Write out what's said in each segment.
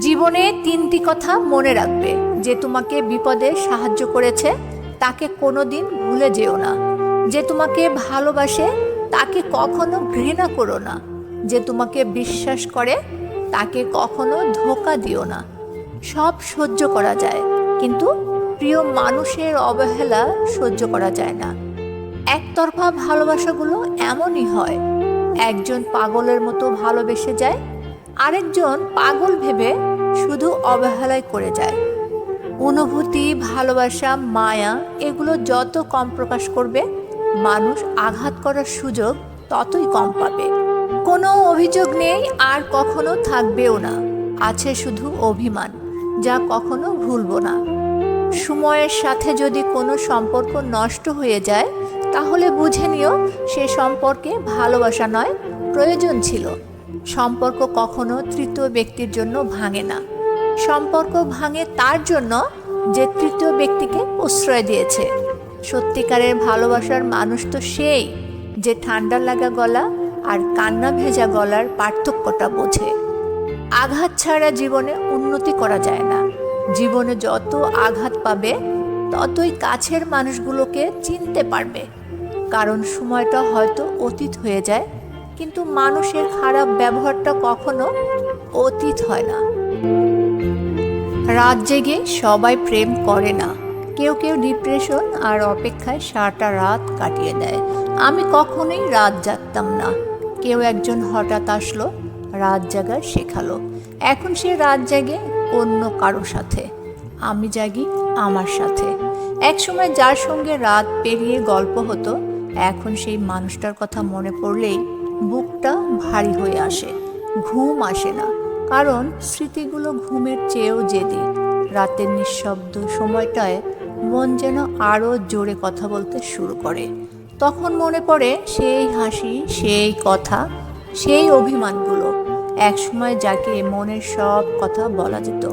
জীবনে তিনটি কথা মনে রাখবে যে তোমাকে বিপদে সাহায্য করেছে, তাকে কোনোদিন ভুলে যেও না। যে তোমাকে ভালোবাসে, তাকে কখনো ঘৃণা করো না। যে তোমাকে বিশ্বাস করে, তাকে কখনো ধোকা দিও না। সব সহ্য করা যায়, কিন্তু প্রিয় মানুষের অবহেলা সহ্য করা যায় না। একতরফা ভালোবাসাগুলো এমনই হয়, একজন পাগলের মতো ভালোবেসে যায় আরেকজন পাগল ভেবে শুধু অবহেলায় করে যায়। অনুভূতি, ভালোবাসা, মায়া, এগুলো যত কম প্রকাশ করবে, মানুষ আঘাত করার সুযোগ ততই কম পাবে। কোনো অভিযোগ নেই, আর কখনো থাকবেও না। আছে শুধু অভিমান, যা কখনো ভুলবো না। সময়ের সাথে যদি কোনো সম্পর্ক নষ্ট হয়ে যায়, তাহলে বুঝে নিও, সে সম্পর্কে ভালোবাসা নয়, প্রয়োজন ছিল। সম্পর্ক কখনো তৃতীয় ব্যক্তির জন্য ভাঙে না। সম্পর্ক ভাঙে তার জন্য যে তৃতীয় ব্যক্তিকে প্রশ্রয় দিয়েছে। সত্যিকারের ভালোবাসার মানুষ তো সেই যে ঠান্ডা লাগা গলা আর কান্না ভেজা গলার পার্থক্যটা বোঝে। আঘাত ছাড়া জীবনে উন্নতি করা যায় না। জীবনে যত আঘাত পাবে, ততই কাছের মানুষগুলোকে চিনতে পারবে। কারণ সময়টা হয়তো অতীত হয়ে যায় কিন্তু মানুষের খারাপ ব্যবহারটা কখনো অতীত হয় না। রাত জেগে সবাই প্রেম করে না। কেউ কেউ ডিপ্রেশন আর অপেক্ষায় সারাটা রাত কাটিয়ে দেয়। আমি কখনোই রাত জাগতাম না। কেউ একজন হঠাৎ আসলো, রাত জাগার শেখালো। এখন সে রাত জাগে অন্য কারও সাথে। আমি জাগি আমার সাথে। একসময় যার সঙ্গে রাত পেরিয়ে গল্প হতো, এখন সেই মানুষটার কথা মনে পড়লেই বুকটা ভারী হয়ে আসে। ঘুম আসে না, কারণ স্মৃতিগুলো ঘুমের চেয়েও জেদি। রাতের নিঃশব্দ সময়টায় মন যেন আরও জোরে কথা বলতে শুরু করে। তখন মনে পড়ে সেই হাসি, সেই কথা, সেই অভিমানগুলো। একসময় যাকে মনের সব কথা বলা যেত,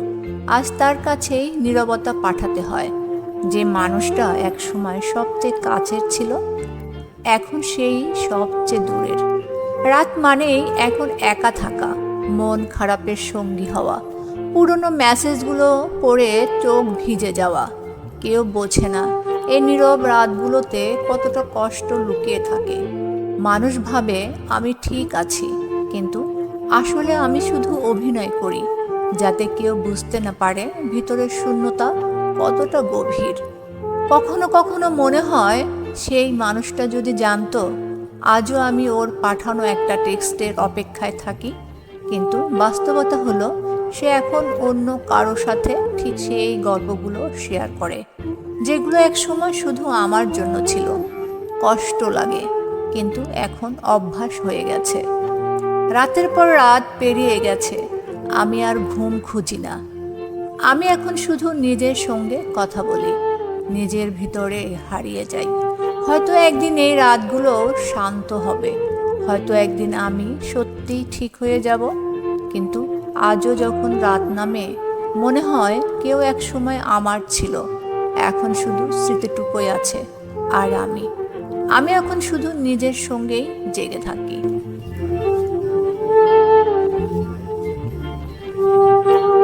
আজ তার কাছেই নীরবতা পাঠাতে হয়। যে মানুষটা একসময় সবচেয়ে কাছের ছিল, এখন সেই সবচেয়ে দূরের। রাত মানেই এখন একা থাকা, মন খারাপের সঙ্গী হওয়া, পুরনো মেসেজগুলো পড়ে চোখ ভিজে যাওয়া। কেউ বোঝে না এই নীরব রাতগুলোতে কতটা কষ্ট লুকিয়ে থাকে। মানুষ ভাবে, আমি ঠিক আছি, কিন্তু আসলে আমি শুধু অভিনয় করি, যাতে কেউ বুঝতে না পারে ভিতরের শূন্যতা কতটা গভীর। কখনো কখনো মনে হয়, সেই মানুষটা যদি জানতো আজও আমি ওর পাঠানো একটা টেক্সটের অপেক্ষায় থাকি, কিন্তু বাস্তবতা হলো, সে এখন অন্য কারও সাথে ঠিক সেই গল্পগুলো শেয়ার করে, যেগুলো এক সময় শুধু আমার জন্য ছিল। কষ্ট লাগে, কিন্তু এখন অভ্যাস হয়ে গেছে। রাতের পর রাত পেরিয়ে গেছে, আমি আর ঘুম খুঁজি না। আমি এখন শুধু নিজের সঙ্গে কথা বলি, নিজের ভিতরে হারিয়ে যাই। হয়তো একদিন এই রাতগুলো শান্ত হবে। হয়তো একদিন আমি সত্যিই ঠিক হয়ে যাব। কিন্তু আজও যখন রাত নামে, মনে হয় কেউ এক সময় আমার ছিল। এখন শুধু স্মৃতিটুকুই আছে, আর আমি। আমি এখন শুধু নিজের সঙ্গেই জেগে থাকি।